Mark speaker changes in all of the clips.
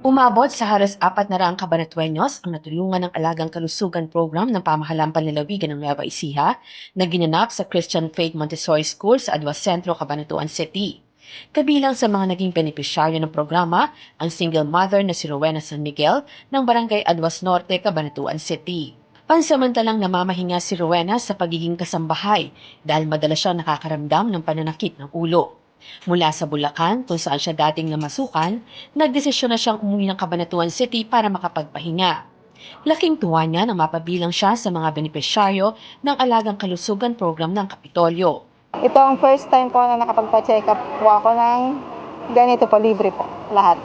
Speaker 1: Umabot sa halos apat na raang kabanatuenyos ang natulungan ng Alagang Kalusugan Program ng Pamahalaan Panlalawigan ng Nueva Ecija na ginanap sa Christian Faith Montessori School sa Adwa Centro, Cabanatuan City. Kabilang sa mga naging benepisyaryo ng programa ang single mother na si Rowena San Miguel ng Barangay Adwas Norte, Cabanatuan City. Pansamantalang namamahinga si Rowena sa pagiging kasambahay dahil madalas siyang nakakaramdam ng pananakit ng ulo. Mula sa Bulacan, kung saan siya dating namasukan, nagdesisyon na siyang umuwi ng Cabanatuan City para makapagpahinga. Laking tuwa niya na mapabilang siya sa mga benepisyaryo ng Alagang Kalusugan Program ng Kapitolyo.
Speaker 2: Ito ang first time ko na nakapagpa-check up po ako ng ganito po, libre po, lahat.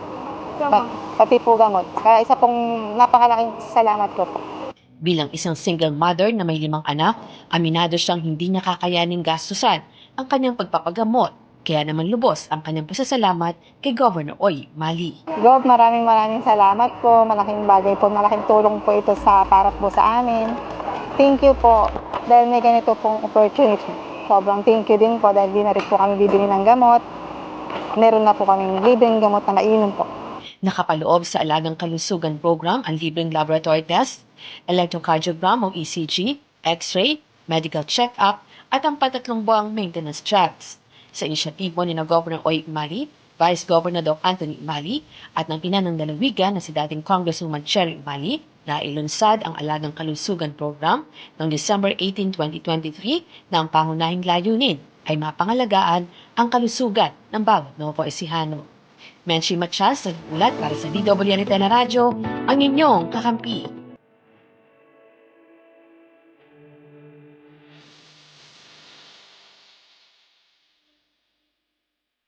Speaker 2: Pa- pati po gamot. Kaya isa pong napakalaking salamat ko po.
Speaker 1: Bilang isang single mother na may limang anak, aminado siyang hindi niya kakayaning gastusan ang kanyang pagpapagamot. Kaya naman lubos ang kanyang pasasalamat kay Governor Oy Mali.
Speaker 2: Gov, maraming maraming salamat po. Malaking bagay po, malaking tulong po ito sa para po sa amin. Thank you po dahil may ganito pong opportunity. Sobrang thank you din po dahil di na rin po kami bibili ng gamot. Meron na po kaming libreng gamot na nainom po.
Speaker 1: Nakapaloob sa Alagang Kalusugan Program ang libreng laboratory test, electrocardiogram o ECG, X-ray, medical check-up, at ang patatlong buwang maintenance checks. Sa inisyatibo ni na Governor Oy Mali, Vice Governor Doc Anthony Mali, at ng ina dalawigan na si dating Congresswoman Cherry Mali, na ilunsad ang Alagang Kalusugan Program noong December 18, 2023 na ang pangunahing layunin ay mapangalagaan ang kalusugan ng bawat Novo Ecijano. Menchi Matias, nag-ulat para sa DWR Radyo, ang inyong kakampi.